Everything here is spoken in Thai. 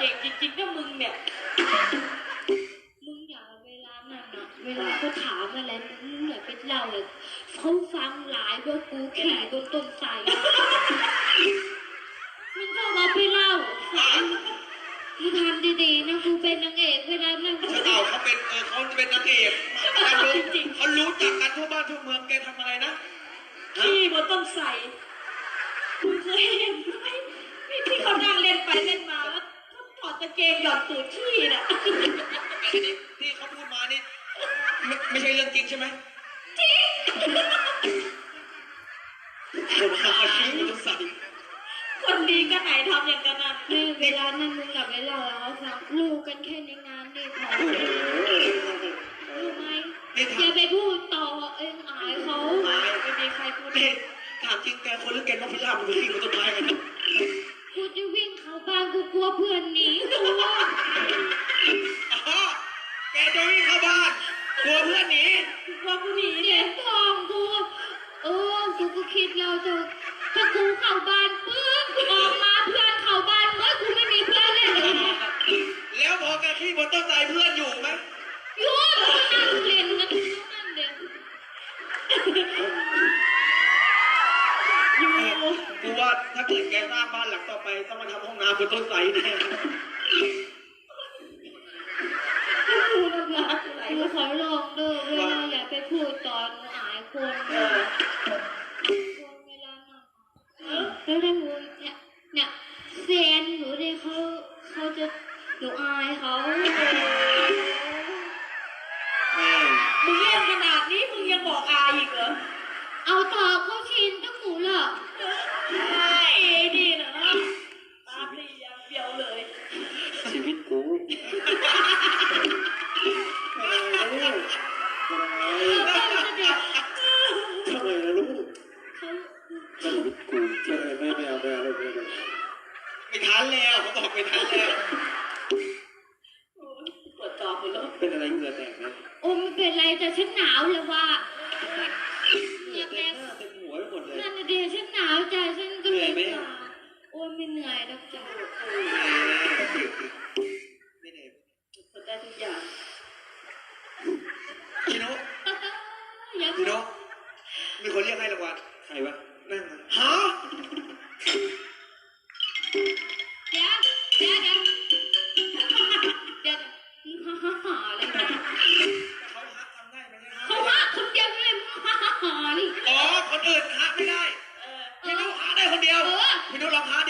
เก่งจริงๆนะมึงเนี่ย มึงอย่าเวลานั้นนะเวลาเขาถามอะไรมึงอย่าไปเล่าเลยเขาฟังหลายว่ากูขี่บนต้นไทรมึงก็มาไปเล่าสายมึงทำดีๆนะกูเป็นนางเอกเวลานั่งเขาเอาเขาเป็นเออเขาเป็นนางเอกเขารู้เขารู้จักกันทั่วบ้านทั่วเมืองแกทำอะไรนะขี้บนต้นไทรคุณเคยเห็นไหมที่เขานั่งเล่นไปเล่นมาแล้ว เขาถอดกางเกงหย่อนตูดขี้น่ะไอ้นี่ที่เขาพูดมานี่ไม่ไม่ใช่เรื่องจริงใช่ไหมจริงคนหาขี้มันต้องใส่คนดีก็ไหนทำอย่างกันนะในเวลานั้นมึงอย่าไปเล่าแล้วเขาฟังลูกกันแค่ในงานนี่พอรู้ไหมนี่อย่าถามไปพูดต่อเอ็งอายเขาตายไม่มีใครพูดนี่ถามจริงแกคนหรือแกนกพิราบมันขี้มันต้นไม้กันนะกูจะ เข้าบ้านกลัวเพื่อนหนีว่ากูหนีเสีเนี่ยยงทองกูเออกูก็คิดเราจะถ้ากูเข้าบ้านปึ๊บออกมาเพื่อนเข้าบ้านเมื่อกูไม่มีเพื่อนเลยเลยแล้วพอแกขี้บนต้นไทรเพื่อนอยู่ไหมยุ่งนั่งเล่นกันทั้งนั้นเด็กอยู่กูว่าถ้าเกิดแกสร้างบ้านหลังต่อไปต้องมาทำห้องน้ำบนต้นไทรแน่ กูน้ำลายไหล กูขอลองเด้อเวลาอย่าไปพูดตอนหนูอายคน เอ เด้อ อ คนเวลานั้น แล้วถ้าหนูเนี่ยเนี่ยแฟนหนูเนี่ยเขาเขาจะหนูอายเขาแม่มึงเล่นขนาดนี้มึงยังบอกอายอีกเหรอ เอาต่อเขาชินตั้งหนูละใช่ดีนะตาปลีย่างเดียวเลย ชีวิตกูท ชีวิตกูจะไม่ไม่เอาไม่เอาไม่เอาไม่เอาไม่ทันแล้วเขาบอกไม่ทันแล้วโอ้ยปวดจอหมดแล้วเป็นอะไรเหงื่อแตกไหมโอ้ไม่เป็นไรแต่ฉันหนาวเลยว่าเหงื่อแตกหน้าเต็มหัวไปหมดเลยนั่นน่ะเดียวฉันหนาวใจฉันก็เลยเหนื่อยไหมหนาวโอ้ยไม่เหนื่อยหรอกจ้ะไม่เหนื่อยปวดได้ทุกอย่างชิโนอย่าชิโนมีคนเรียกให้รางวัลใครวะ หรอ๋อ คนอื่นหาไม่ได้พี่นุหาได้คนเดียวพี่นุลองหาดิ